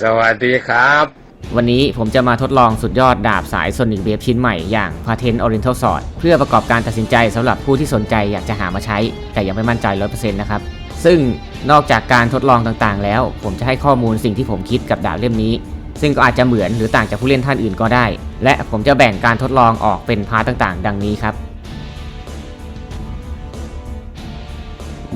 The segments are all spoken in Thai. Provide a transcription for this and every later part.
สวัสดีครับ วันนี้ผมจะมาทดลองสุดยอดดาบสาย Sonic Wave ชิ้นใหม่อย่าง Patent Oriental Sword เพื่อประกอบการตัดสินใจสำหรับผู้ที่สนใจอยากจะหามาใช้ แต่ยังไม่มั่นใจ 100%นะครับ ซึ่งนอกจากการทดลองต่างๆ แล้ว ผมจะให้ข้อมูลสิ่งที่ผมคิดกับดาบเล่มนี้ ซึ่งก็อาจจะเหมือนหรือต่างจากผู้เล่นท่านอื่นก็ได้ และผมจะแบ่งการทดลองออกเป็นพาร์ทต่างๆ ดังนี้ครับ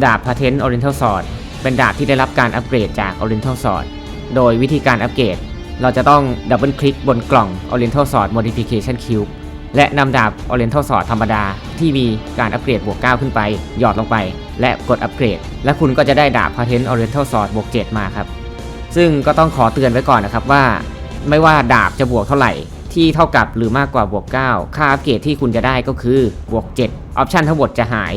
ดาบ Patent Oriental Sword เป็นดาบที่ได้รับการอัปเกรดจาก Oriental Sword โดยวิธีการอัปเกรด เราจะต้องดับเบิลคลิกบนกล่อง Oriental Sword Modification Cube และนำดาบ Oriental Sword ธรรมดา ที่มีการอัปเกรดบวก 9 ขึ้นไป หยอดลงไป และกดอัปเกรด และคุณก็จะได้ดาบ Patent Oriental Sword บวก 7 มาครับ ซึ่งก็ต้องขอเตือนไว้ก่อนนะครับว่า ไม่ว่าดาบจะบวกเท่าไหร่ ที่เท่ากับหรือมากกว่าบวก 9 ค่าอัปเกรดที่คุณจะได้ก็คือบวก 7 ออปชันทั้งหมดจะหาย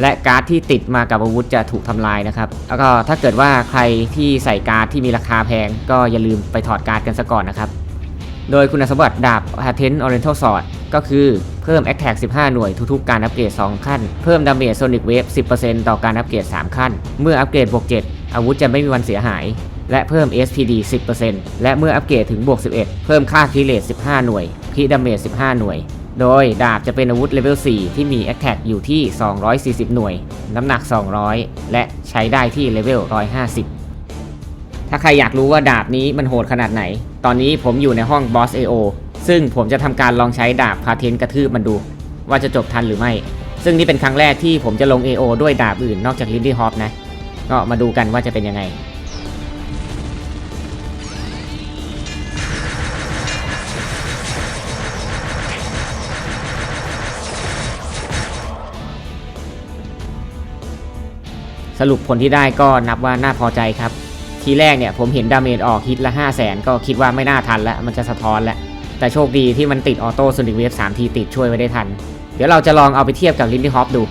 และการ์ดที่ติดมากับอาวุธจะถูกทำลายนะครับ แล้วก็ถ้าเกิดว่าใครที่ใส่การ์ดที่มีราคาแพง ก็อย่าลืมไปถอดการ์ดกันซะก่อนนะครับ โดยคุณสมบัติดาบ Patent Oriental Sword ก็คือเพิ่ม Attack 15 หน่วยทุกๆ การอัปเกรด 2 ขั้น เพิ่มดาเมจ Sonic Wave 10%ต่อการอัปเกรด 3 ขั้น เมื่ออัปเกรดบวก7อาวุธจะไม่มีวันเสียหาย และเพิ่ม SPD 10%และเมื่ออัปเกรดถึงบวก11 เพิ่มค่าคิเลต15 หน่วยคิดาเมจ15 หน่วย โดยดาบจะเป็นอาวุธเลเวล 4 ที่มี Attack อยู่ที่ 240 หน่วย น้ำหนัก 200 และใช้ได้ที่เลเวล 150 ถ้าใครอยากรู้ว่าดาบนี้มันโหดขนาดไหน ตอนนี้ผมอยู่ในห้อง Boss AO ซึ่งผมจะทำการลองใช้ดาบพาเทนกระทืบมันดู ว่าจะจบทันหรือไม่ ซึ่งนี่เป็นครั้งแรกที่ผมจะลง AO ด้วยดาบอื่นนอกจากลินดี้ฮอปนะ ก็มาดูกันว่าจะเป็นยังไง สรุปผลที่ได้ก็นับว่าน่าพอใจครับ ทีแรกเนี่ยผมเห็นดาเมจออกฮิตละ 5 0 0แสนก็คิดว่าไม่น่าทันแล้วมันจะสะท้อนแล้วแต่โชคดีที่มันติดออโต้โซนิกเวฟ3ทีติดช่วยไว้ได้ทัน เดี๋ยวเราจะลองเอาไปเทียบกับลินดี้ฮอปดู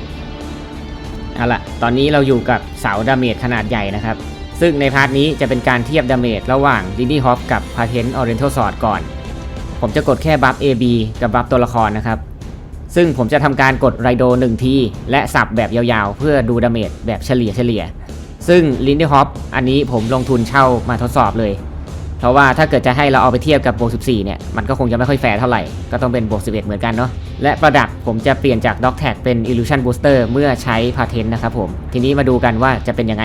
เอาละตอนนี้เราอยู่กับเสาดาเมจขนาดใหญ่นะครับ ซึ่งในพาร์ทนี้จะเป็นการเทียบดาเมจระหว่างลินดี้ฮอปกับพาเทนออเรนทัลสอดก่อน ผมจะกดแค่บัฟ AB กับบัฟตัวละครนะครับ ซึ่งผมจะทำการกดไรโด1ทีและสับแบบยาวๆ เพื่อดูดาเมจแบบเฉลี่ยเฉลี่ย ซึ่งลินดี้ฮอปอันนี้ผมลงทุนเช่ามาทดสอบเลย เพราะว่าถ้าเกิดจะให้เราเอาไปเทียบกับบวก14 เนี่ย มันก็คงจะไม่ค่อยแฟร์เท่าไหร่ ก็ต้องเป็นบวก11 เหมือนกันเนาะ และประดับผมจะเปลี่ยนจาก Dog Tag เป็น Illusion Booster เมื่อใช้ Patent นะครับผม ทีนี้มาดูกันว่าจะเป็นยังไง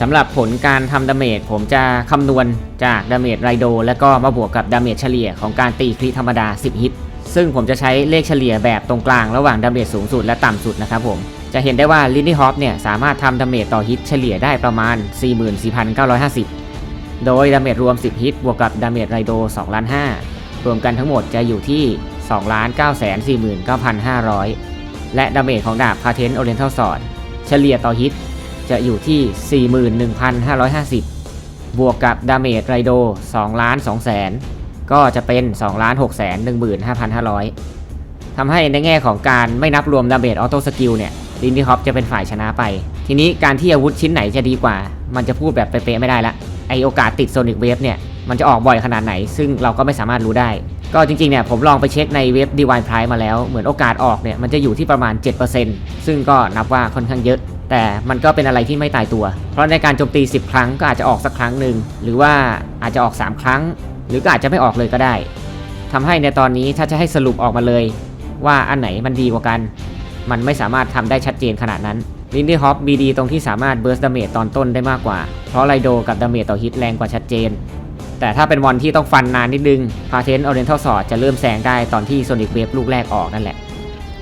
สำหรับผลการทำดาเมจผมจะคำนวณจากดาเมจไรโด แล้วก็มาบวกกับดาเมจเฉลี่ยของการตีคริธรรมดา 10 ฮิต ซึ่งผมจะใช้เลขเฉลี่ยแบบตรงกลางระหว่างดาเมจสูงสุดและต่ำสุดนะครับผม จะเห็นได้ว่าลินนี่ฮอปเนี่ยสามารถทำดาเมจต่อฮิตเฉลี่ยได้ประมาณ 44,950 โดยดาเมจรวม 10 ฮิตบวกกับดาเมจไรโด2ล้าน5รวมกันทั้งหมดจะอยู่ที่ 2 9 4 9 500 และดาเมจของดาบพาเทนโอเรนทัลสอดเฉลี่ยต่อฮิต จะอยู่ที่ 41,550 บวกกับดาเมจไรโด2ล้าน2แสนก็จะเป็น2ล้าน6แสน15,500ทำให้ในแง่ของการไม่นับรวมดาเมจออโต้สกิลเนี่ยลินดี้ฮอปจะเป็นฝ่ายชนะไป ทีนี้การที่อาวุธชิ้นไหนจะดีกว่า มันจะพูดแบบเป๊ะๆไม่ได้ละไอโอกาสติดโซนิกเวฟเนี่ยมันจะออกบ่อยขนาดไหน ซึ่งเราก็ไม่สามารถรู้ได้ ก็จริงๆเนี่ยผมลองไปเช็คในเว็บ Divine Price มาแล้ว เหมือนโอกาสออกเนี่ยมันจะอยู่ที่ประมาณ 7%ซึ่งก็นับว่าค่อนข้างเยอะ แต่มันก็เป็นอะไรที่ไม่ตายตัว เพราะในการโจมตี 10 ครั้งก็อาจจะออกสักครั้งหนึ่ง หรือว่าอาจจะออก 3 ครั้ง หรือก็อาจจะไม่ออกเลยก็ได้ทำให้ในตอนนี้ถ้าจะให้สรุปออกมาเลย ว่าอันไหนมันดีกว่ากัน มันไม่สามารถทำได้ชัดเจนขนาดนั้นลินดี้ฮอปมีดีตรงที่สามารถเบิร์สดาเมจตอนต้นได้มากกว่า เพราะไรโดกับดาเมจต่อฮิตแรงกว่าชัดเจน แต่ถ้าเป็นวันที่ต้องฟันนานนิดนึงพาเทนออเรนทัลสอดจะเริ่มแซงได้ตอนที่โซนิกเวฟลูกแรกออกนั่นแหละ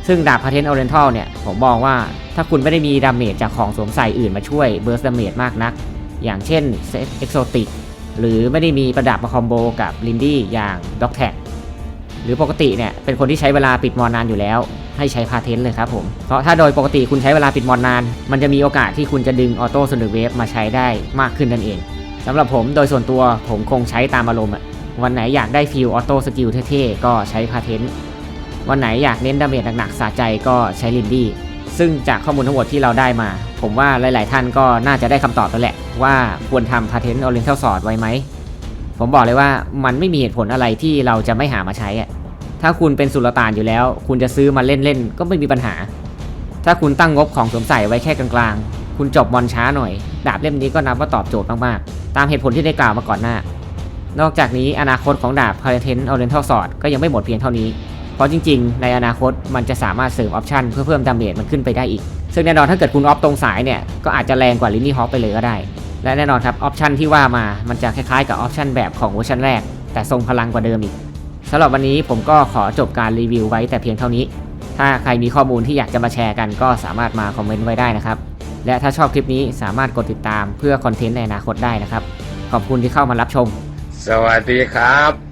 ซึ่งดาบพาเทนออเรนทัลเนี่ยผมมองว่าถ้าคุณไม่ได้มีดาเมจจากของสวมใส่อื่นมาช่วยเบิร์สดาเมจมากนัก อย่างเช่นเซตเอ็กโซติกหรือไม่ได้มีประดับมาคอมโบกับลินดี้อย่างด็อกแท็กหรือปกติเนี่ยเป็นคนที่ใช้เวลาปิดมอนนานอยู่แล้ว ให้ใช้พาเทนเลยครับผม เพราะถ้าโดยปกติคุณใช้เวลาปิดมอนนาน มันจะมีโอกาสที่คุณจะดึงออโต้สนุกเวฟมาใช้ได้มากขึ้นนั่นเองสำหรับผมโดยส่วนตัวผมคงใช้ตามอารมณ์อะวันไหนอยากได้ฟิลออโต้สกิลเท่ๆก็ใช้พาเทน วันไหนอยากเน้นดาเมจหนักๆสะใจก็ใช้ลินดี้ซึ่งจากข้อมูลทั้งหมดที่เราได้มา ผมว่าหลาย ๆ ท่านก็น่าจะได้คำตอบแล้วแหละ ว่าควรทำ Patent Oriental Sword ไว้ไหม ผมบอกเลยว่ามันไม่มีเหตุผลอะไรที่เราจะไม่หามาใช้อะถ้าคุณเป็นสุลต่านอยู่แล้ว คุณจะซื้อมาเล่น ๆ ก็ไม่มีปัญหา ถ้าคุณตั้งงบของสวมใส่ไว้แค่กลาง ๆ คุณจบมอนช้าหน่อย ดาบเล่มนี้ก็นับว่าตอบโจทย์มาก ๆ ตามเหตุผลที่ได้กล่าวมาก่อนหน้า นอกจากนี้อนาคตของดาบ Patent Oriental Sword ก็ยังไม่หมดเพียงเท่านี้ เพราะจริงๆ ในอนาคตมันจะสามารถเสริมออปชันเพื่อเพิ่มดาเมจมันขึ้นไปได้อีก ซึ่งแน่นอนถ้าเกิดคุณออฟตรงสายเนี่ยก็อาจจะแรงกว่าลินนี่ฮอปไปเลยก็ได้ และแน่นอนครับออปชันที่ว่ามา มันจะคล้ายๆกับออปชันแบบของเวอร์ชันแรก แต่ทรงพลังกว่าเดิมอีกสำหรับวันนี้ผมก็ขอจบการรีวิวไว้แต่เพียงเท่านี้ ถ้าใครมีข้อมูลที่อยากจะมาแชร์กันก็สามารถมาคอมเมนต์ไว้ได้นะครับ และถ้าชอบคลิปนี้สามารถกดติดตามเพื่อคอนเทนต์ในอนาคตได้นะครับ ขอบคุณที่เข้ามารับชม สวัสดีครับ